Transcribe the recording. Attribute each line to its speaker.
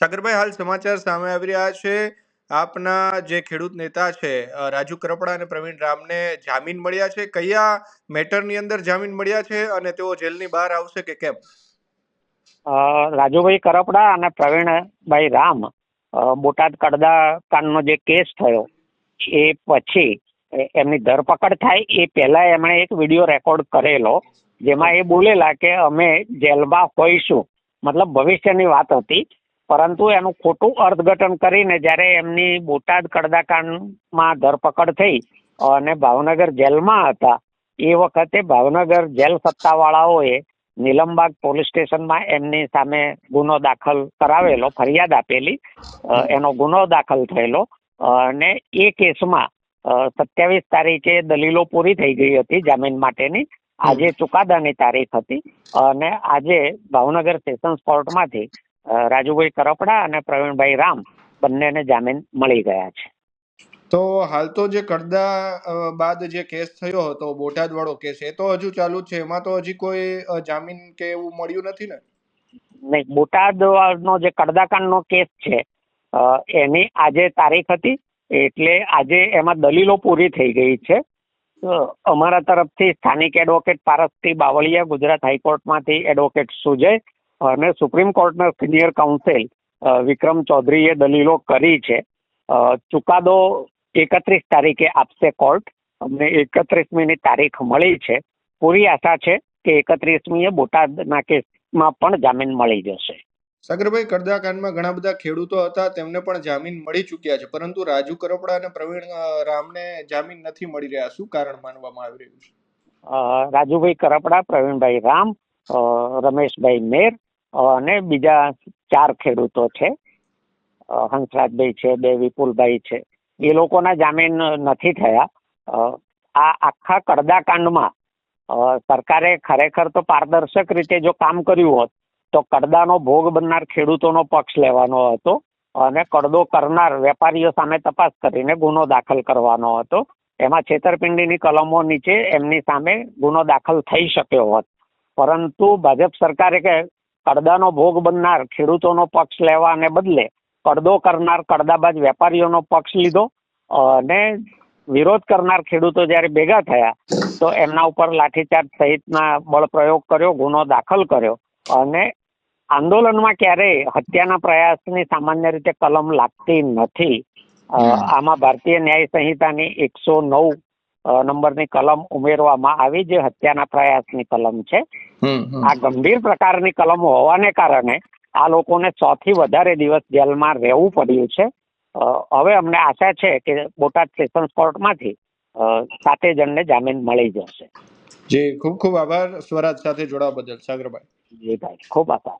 Speaker 1: સાગરભાઈ, હાલ સમાચાર સામે આવી રહ્યા છે. આપના જે ખેડૂત નેતા છે રાજુ કરપડા અને પ્રવીણ રામને જામીન મળ્યા છે. કયા મેટરની અંદર જામીન મળ્યા છે અને તેઓ જેલની બહાર આવશે કે કેમ?
Speaker 2: રાજુભાઈ કરપડા અને પ્રવીણભાઈ રામ બોટાદ કડદા કાનનો જે કેસ થયો, એ પછી એમની ધરપકડ થાય. એ પહેલા એમણે એક વીડિયો રેકોર્ડ કરેલો, જેમાં એ બોલેલા કે અમે જેલમાં હોઈશું. મતલબ ભવિષ્યની વાત હતી. પરંતુ એનું ખોટું અર્થઘટન કરીને જ્યારે એમની બોટાદ કડદાકાંડમાં ધરપકડ થઈ અને ભાવનગર જેલમાં હતા, એ વખતે ભાવનગર જેલ સત્તાવાળાઓએ નીલમબાગ પોલીસ સ્ટેશનમાં એમની સામે ગુનો દાખલ કરાવેલો, ફરિયાદ આપેલી. એનો ગુનો દાખલ થયેલો. અને એ કેસમાં સત્યાવીસ તારીખે દલીલો પૂરી થઈ ગઈ હતી જામીન માટેની. આજે ચુકાદાની તારીખ હતી. અને આજે ભાવનગર સેશન્સ કોર્ટમાંથી રાજુભાઈ કરપડા અને પ્રવીણભાઈ રામ બંનેને જામીન મળી ગયા છે.
Speaker 1: તો હાલ તો જે કરદા બાદ જે કેસ થયો હતો બોટાદ વાળો કેસ એ તો હજુ ચાલુ છે. એમાં તો હજી કોઈ જામીન કે એવું મળ્યું નથી ને?
Speaker 2: નહીં બોટાદ નો જે કડદાકાંડનો કેસ છે એની આજે તારીખ હતી. એટલે આજે એમાં દલીલો પૂરી થઈ ગઈ છે. અમારા તરફથી સ્થાનિક એડવોકેટ પારસથી બાવળિયા ગુજરાત હાઈકોર્ટમાંથી એડવોકેટ સુજય અને સુપ્રીમ કોર્ટના સિનિયર કાઉન્સિલ વિક્રમ ચૌધરીએ દલીલો કરી છે. ચુકાદો એકત્રીસ તારીખે આપશે કોર્ટ. અમને એકત્રીસમીની તારીખ મળી છે. પૂરી આશા છે કે એકત્રીસમીએ બોટાદના કેસમાં પણ જામીન મળી જશે.
Speaker 1: સાગરભાઈ કડદા કાંડમાં ઘણા બધા ખેડૂતો હતા તેમને પણ જામીન મળી ચૂક્યા છે. પરંતુ રાજુ કરોપડા અને પ્રવીણ રામને જામીન નથી મળી રહ્યા. શું કારણ માનવામાં આવી રહ્યું છે?
Speaker 2: રાજુભાઈ કરપડા પ્રવીણભાઈ રામ રમેશભાઈ મેર અને બીજા ચાર ખેડૂતો છે. હંસરાજભાઈ છે, બે વિપુલભાઈ છે. એ લોકોના જામીન નથી થયા. આ આખા કડદાકાંડમાં સરકારે ખરેખર તો પારદર્શક રીતે જો કામ કર્યું હોત, તો કડદાનો ભોગ બનનાર ખેડૂતોનો પક્ષ લેવાનો હતો અને કડદો કરનાર વેપારીઓ સામે તપાસ કરીને ગુનો દાખલ કરવાનો હતો. એમાં છેતરપિંડીની કલમો નીચે એમની સામે ગુનો દાખલ થઈ શક્યો હોત. પરંતુ ભાજપ સરકારે કે કડદાનો ભોગ બનનાર ખેડૂતોનો પક્ષ લેવાને બદલે કડદો કરનાર કડદાબાજ વેપારીઓનો પક્ષ લીધો અને વિરોધ કરનાર ખેડૂતો જ્યારે ભેગા થયા તો એમના ઉપર લાઠીચાર્જ સહિતના બળ પ્રયોગ કર્યો ગુનો દાખલ કર્યો અને આંદોલનમાં ક્યારેય હત્યાના પ્રયાસની સામાન્ય રીતે કલમ લાગતી નથી. આમાં ભારતીય ન્યાય સંહિતાની એકસો નવ નંબરની કલમ ઉમેરવામાં આવી જે હત્યાના પ્રયાસની કલમ છે. આ ગંભીર પ્રકારની કલમ હોવાને કારણે આ લોકોને સૌથી વધારે દિવસ જેલમાં રહેવું પડ્યું છે. હવે અમને આશા છે કે બોટાદ સેશન્સ કોર્ટમાંથી સાતે જણને જામીન મળી જશે.
Speaker 1: જી ખૂબ ખૂબ આભાર. સ્વરાજ સાથે જોડાવા બદલ. સાગરભાઈ.
Speaker 2: જી ભાઈ ખૂબ આભાર.